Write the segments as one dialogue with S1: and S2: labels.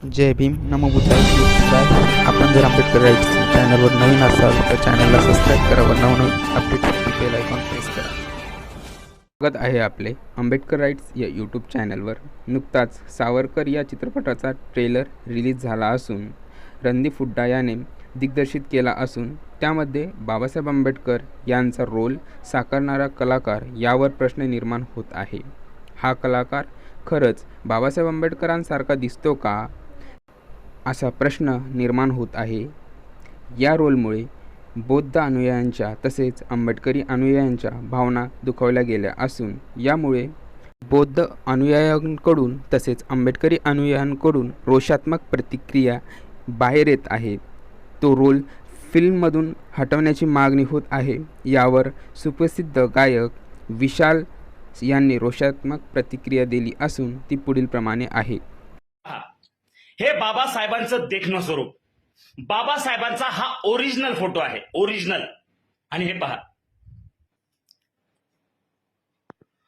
S1: जय भीम नमोबुद्धाय आपण जर आंबेडकर राईट्स चॅनलवर नवीन असाल तर चॅनलला सबस्क्राईब करा व नवनवीन अपडेटसाठी बेल आयकॉन प्रेस करा. स्वागत आहे आपले आंबेडकर राईट्स या यूट्यूब चॅनलवर नुकताच सावरकर या चित्रपटाचा ट्रेलर रिलीज झाला असून रणदीप हुड्डा याने दिग्दर्शित केला असून त्यामध्ये बाबासाहेब आंबेडकर यांचा रोल साकारणारा कलाकार यावर प्रश्न निर्माण होत आहे. हा कलाकार खरंच बाबासाहेब आंबेडकरांसारखा दिसतो का? असा प्रश्न निर्माण होत आहे. या रोलमुळे बौद्ध अनुयायांच्या तसेच आंबेडकरी अनुयायांच्या भावना दुखावल्या गेल्या असून यामुळे बौद्ध अनुयायांकडून तसेच आंबेडकरी अनुयायांकडून रोषात्मक प्रतिक्रिया बाहेर येत आहे. तो रोल फिल्ममधून हटवण्याची मागणी होत आहे. यावर सुप्रसिद्ध गायक विशाल यांनी रोषात्मक प्रतिक्रिया दिली असून ती पुढीलप्रमाणे आहे.
S2: हे बाबासाहेबांचं देखणं स्वरूप. बाबासाहेबांचा हा ओरिजिनल फोटो आहे. ओरिजिनल आणि हे पहा.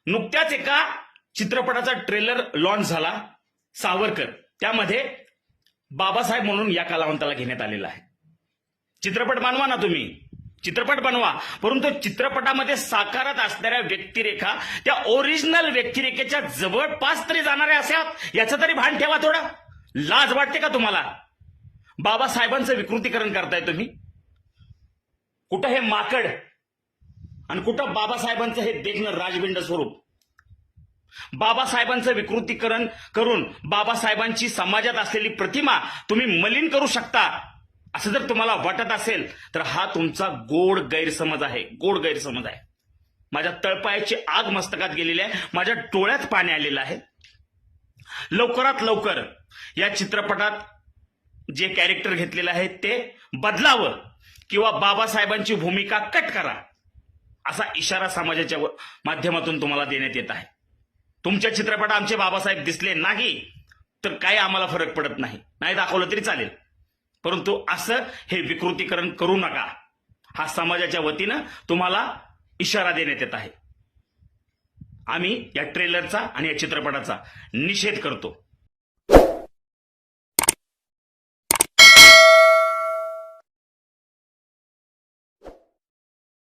S2: नुकत्याच एका चित्रपटाचा ट्रेलर लॉन्च झाला सावरकर. त्यामध्ये बाबासाहेब म्हणून या कलावंताला घेण्यात आलेला आहे. चित्रपट बनवा ना तुम्ही. चित्रपट बनवा. परंतु चित्रपटामध्ये साकारत असणाऱ्या व्यक्तिरेखा त्या ओरिजिनल व्यक्तिरेखेच्या जवळपास तरी जाणाऱ्या असाव्यात. याचं तरी भान ठेवा थोडं. लाज वाटते का तुम्हाला? बाबासाहेबांचं विकृतीकरण करताय तुम्ही? कुठं हे माकड आणि कुठं बाबासाहेबांचं हे देखणं राजबिंड स्वरूप? बाबासाहेबांचं विकृतीकरण करून बाबासाहेबांची समाजात असलेली प्रतिमा तुम्ही मलिन करू शकता असं जर तुम्हाला वाटत असेल तर हा तुमचा गोड गैरसमज आहे गोड गैरसमज आहे. माझ्या तळपायाची आग मस्तकात गेलेली आहे माझ्या डोळ्यात पाणी आलेलं आहे. लवकरात लवकर या चित्रपटात जे कॅरेक्टर घेतलेलं आहे ते बदलावं किंवा बाबासाहेबांची भूमिका कट करा असा इशारा समाजाच्या माध्यमातून तुम्हाला देण्यात येत आहे. तुमच्या चित्रपटात आमचे बाबासाहेब दिसले नाही तर काही आम्हाला फरक पडत नाही. नाही दाखवलं तरी चालेल. परंतु असं हे विकृतीकरण करू नका. हा समाजाच्या वतीनं तुम्हाला इशारा देण्यात येत आहे. आम्ही या ट्रेलरचा आणि या चित्रपटाचा निषेध करतो.